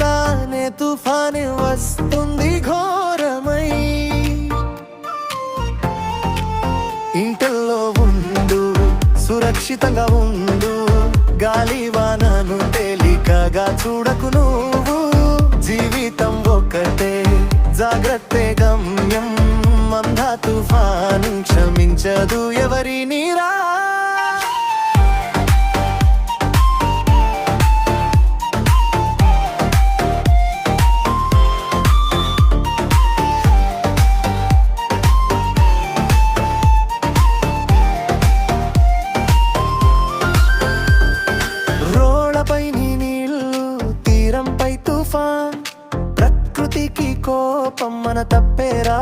రాకుండానే తుఫాని వస్తుంది ఘోరమై. ఇంటల్లో ఉండు సురక్షితంగా ఉండు గాలి వానను తేలికగా చూడకు నువ్వు. జీవితం ఒక్కటే జాగ్రత్త గమ్యం మందా తుఫాను క్షమించదు ప్రకృతికి కోపం మన తప్పేరా?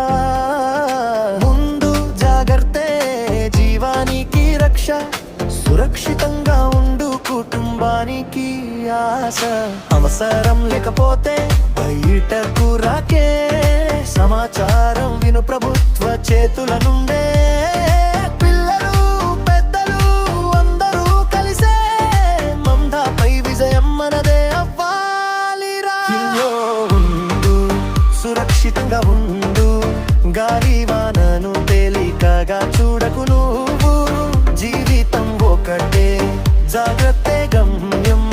ముందు జాగ్రత్తే జీవానికి రక్ష సురక్షితంగా ఉండు కుటుంబానికి ఆశ. అవసరం లేకపోతే బయటకు రాకే. సమాచారం విను ప్రభుత్వ చేతుల నుండే. గాలి వానను తేలికగా చూడకు నువ్వు. జీవితం ఒకటే జాగ్రత్త గమ్యం.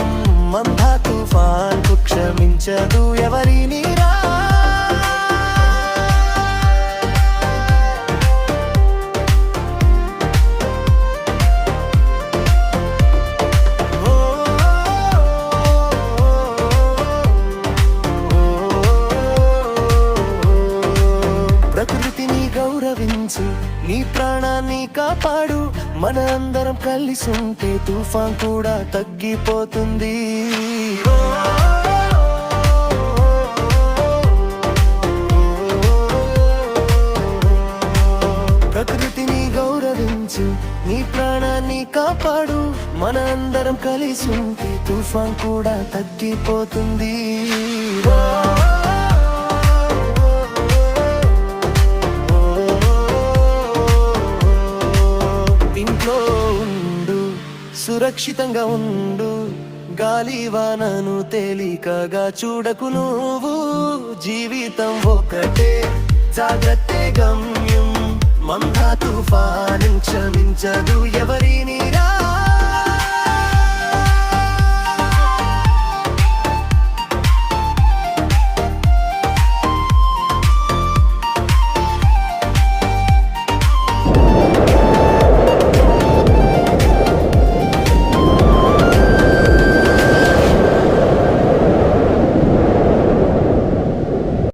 మందా తుఫాన్ క్షమించదు ఎవరినిరా గౌరవించు నీ ప్రాణాన్ని కాపాడు. మన అందరం కలిసి ఉంటే తుఫాన్ కూడా తగ్గిపోతుంది. ప్రకృతిని గౌరవించు. నీ ప్రాణాన్ని కాపాడు. మన అందరం కలిసి ఉంటే తుఫాన్ కూడా తగ్గిపోతుంది. సురక్షితంగా ఉండు. గాలి వానను తేలికగా చూడకు నువ్వు. జీవితం ఒకటే జాగ్రత్త గమ్యం. మందా తుఫాను క్షమించదు ఎవరిని రా